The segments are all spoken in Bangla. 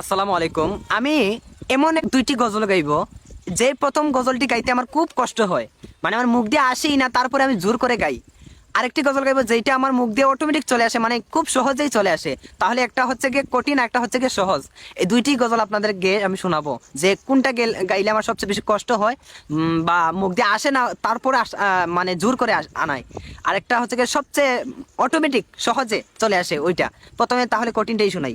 আসসালামু আলাইকুম। আমি এমন এক দুইটি গজল গাইব, যে প্রথম গজলটি গাইতে আমার খুব কষ্ট হয়। মানে আমার মুখ দিয়ে আসেই না, তারপরে আমি জোর করে গাই। আরেকটি গজল গাইবো যেটা আমার মুখ দিয়ে অটোমেটিক চলে আসে মানে খুব সহজেই চলে আসে। তাহলে একটা হচ্ছে গিয়ে কঠিন, একটা হচ্ছে গিয়ে সহজ। এই দুইটি গজল আপনাদের গেয়ে আমি শোনাবো, যে কোনটা গাইলে আমার সবচেয়ে বেশি কষ্ট হয় বা মুখ দিয়ে আসে না, তারপরে মানে জোর করে আনায়। আরেকটা হচ্ছে গিয়ে সবচেয়ে অটোমেটিক সহজে চলে আসে ওইটা। প্রথমে তাহলে কঠিনটাই শোনাই।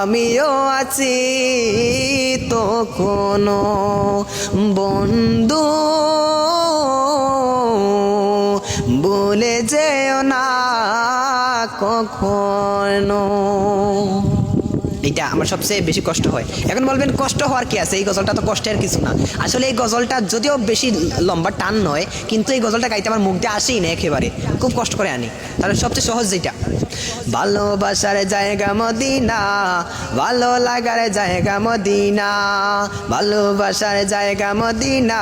আমিও আছি তো কোনো বন্ধু। বলে যেও না কখনো। এটা আমার সবচেয়ে বেশি কষ্ট হয়। এখন বলবেন কষ্ট হওয়ার কি আছে? এই গজলটা তো কষ্টের কিছু না। আসলে এই গজলটা যদিও বেশি লম্বা, টান নয়, কিন্তু এই গজলটা গাইতে আমার মুখ দিয়ে আসেই না একেবারে। খুব কষ্ট করে আনি। তাহলে সবচেয়ে সহজ যেটা। ভালোবাসার জায়গা মদিনা, ভালো লাগার জায়গা মদিনা, ভালোবাসার জায়গা মদিনা,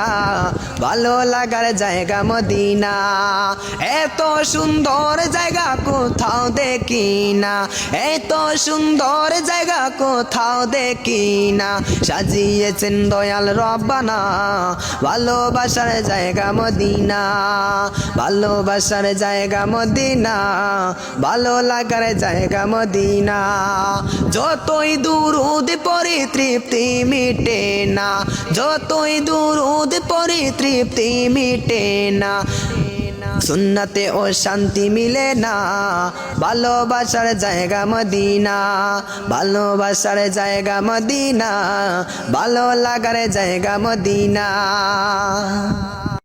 ভালো লাগার জায়গা মদিনা। এত সুন্দর জায়গা কোথাও দেখি না। এত সুন্দর জায়গা কোথাও দেখি না। সাজিয়েছেন দয়াল রব্বানা, ভালোবাসার জায়গা মদিনা, ভালোবাসার জায়গা মদিনা, ভালো লাগার জায়গা মদিনা। যতই দুরুদ পরি তৃপ্তি মিটে না, যতই দুরুদ পরি তৃপ্তি মিটে না সুন্নাতে ও শান্তি মিলে না। ভালোবাসার জায়গা মদিনা। ভালোবাসার জায়গা মদিনা। ভালো লাগার জায়গা মদিনা।